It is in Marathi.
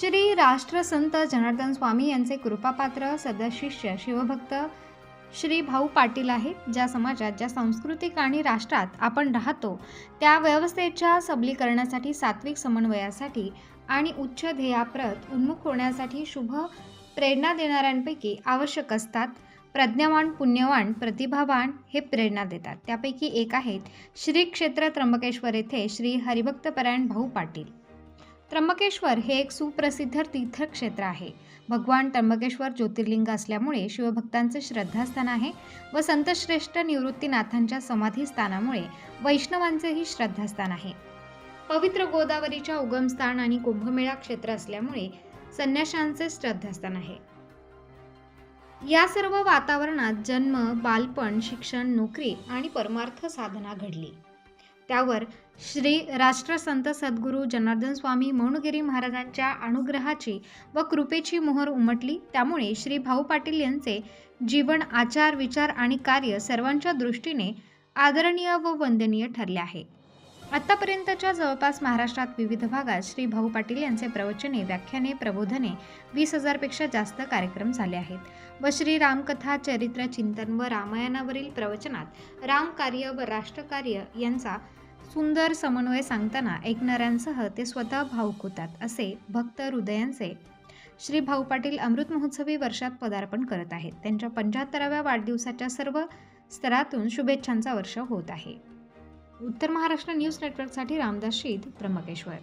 श्री राष्ट्रसंत जनार्दन स्वामी यांचे कृपापात्र सदशिष्य शिवभक्त श्री भाऊ पाटील आहेत ज्या समाजात ज्या सांस्कृतिक आणि राष्ट्रात आपण राहतो त्या व्यवस्थेच्या सबलीकरणासाठी सात्विक समन्वयासाठी आणि उच्च ध्येयाप्रत उन्मुख होण्यासाठी शुभ प्रेरणा देणाऱ्यांपैकी आवश्यक असतात. प्रज्ञावान पुण्यवान प्रतिभावान हे प्रेरणा देतात. त्यापैकी एक आहेत श्री क्षेत्र त्र्यंबकेश्वर येथे श्री हरिभक्तपरायण भाऊ पाटील. त्र्यंबकेश्वर हे एक सुप्रसिद्ध तीर्थक्षेत्र आहे. भगवान त्र्यंबकेश्वर ज्योतिर्लिंग असल्यामुळे शिवभक्तांचे श्रद्धास्थान आहे व संतश्रेष्ठ निवृत्तीनाथांच्या समाधीस्थानामुळे वैष्णवांचेही श्रद्धास्थान आहे. पवित्र गोदावरीच्या उगमस्थान आणि कुंभमेळा क्षेत्र असल्यामुळे संन्याशांचे श्रद्धास्थान आहे. या सर्व वातावरणात जन्म बालपण शिक्षण नोकरी आणि परमार्थ साधना घडली. त्यावर श्री राष्ट्रसंत सद्गुरू जनार्दन स्वामी मौनगिरी महाराजांच्या अनुग्रहाची व कृपेची मोहर उमटली. त्यामुळे श्री भाऊ पाटील यांचे जीवन आचार विचार आणि कार्य सर्वांच्या दृष्टीने आदरणीय व वंदनीय ठरले आहे. आत्तापर्यंतच्या जवळपास महाराष्ट्रात विविध भागात श्री भाऊ पाटील यांचे प्रवचने व्याख्याने प्रबोधने वीस हजारपेक्षा जास्त कार्यक्रम झाले आहेत व श्री रामकथा चरित्र चिंतन व रामायणावरील प्रवचनात रामकार्य व राष्ट्रकार्य यांचा सुंदर समन्वय सांगताना ऐकणाऱ्यांसह ते स्वतः भावुक होतात असे भक्त हृदयांचे श्री भाऊ पाटील अमृत महोत्सवी वर्षात पदार्पण करत आहेत. त्यांच्या पंच्याहत्तराव्या वाढदिवसाच्या सर्व स्तरातून शुभेच्छांचा वर्ष होत आहे. उत्तर महाराष्ट्र न्यूज नेटवर्कसाठी रामदास शीद त्र्यंबकेश्वर